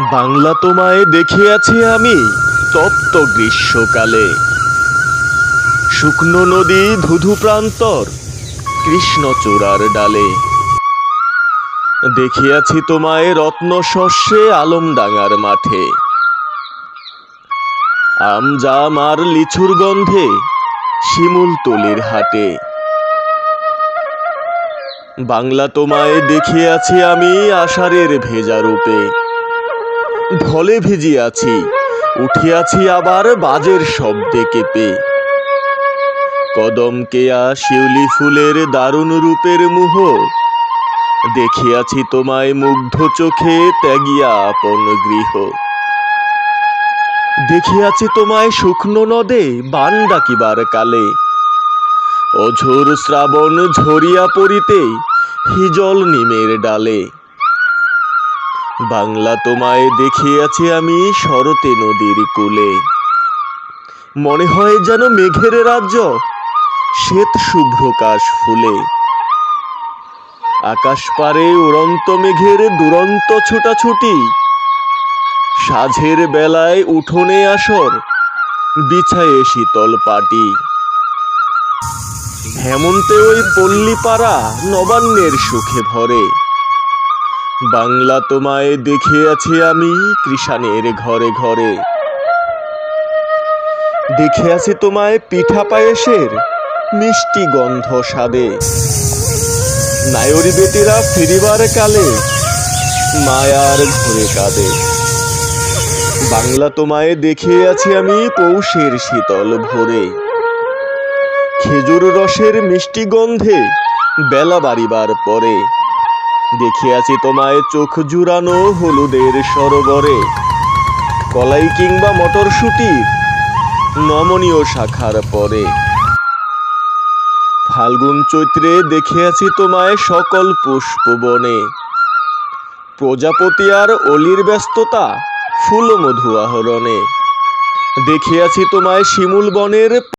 বাংলা তোমায় দেখিয়াছি আমি তপ্ত গ্রীষ্মকালে। শুকনো নদী ধুধু প্রান্তর কৃষ্ণচূড়ার ডালে। দেখিয়াছি তোমায় রত্ন শস্যে আলমডাঙ্গার মাঠে। আম জাম আর লিচুর গন্ধে শিমুল তলির হাটে। বাংলা তোমায় দেখিয়াছি আমি আষাঢ়ের ভেজা রূপে। ঢলে ভিজিয়াছি উঠিয়াছি আবার বাজের শব্দে কেঁপে। কদম কেয়া শিউলি ফুলের দারুণ রূপের মুহ। দেখিয়াছি তোমায় মুগ্ধ চোখে ত্যাগিয়া আপন গৃহ। দেখিয়াছি তোমায় শুকনো নদে বান ডাকিবার কালে। অঝোর শ্রাবণ ঝরিয়া পড়িতে হিজল নিমের ডালে। বাংলা তোমায় দেখিয়াছি আমি শরতে নদীর কূলে। মনে হয় যেন মেঘের রাজ্য, শ্বেত শুভ্র কাশ ফুলে। আকাশ পারে উড়ন্ত মেঘের দুরন্ত ছুটাছুটি। সাঝের বেলায় উঠোনে আসর, বিছায়ে শীতল পাটি। হেমন্তে ওই পল্লীপাড়া নবান্নের সুখে ভরে। বাংলা তোমায় দেখিয়াছি আমি কৃষাণের ঘরে ঘরে। দেখিয়াছি তোমায় পিঠা পায়েসের মিষ্টি গন্ধ স্বাদে। নায়রি বেটিরা ফিরিবার কালে মায়ার ঘরে কাঁদে। বাংলা তোমায় দেখিয়াছি আমি পৌষের শীতল ভোরে। খেজুর রসের মিষ্টি গন্ধে বেলা বাড়িবার পরে। দেখিয়াছি তোমায় চোখ জুড়ানো হলুদের সরোবরে। কলাই কিংবা মটরশুটির নমনীয় শাখার পরে। ফাল্গুন চৈত্রে দেখিয়াছি তোমায় সকল পুষ্পবনে প্রজাপতি আর অলির ব্যস্ততা ফুল মধু আহরণে। দেখিয়াছি তোমায় শিমুল বনের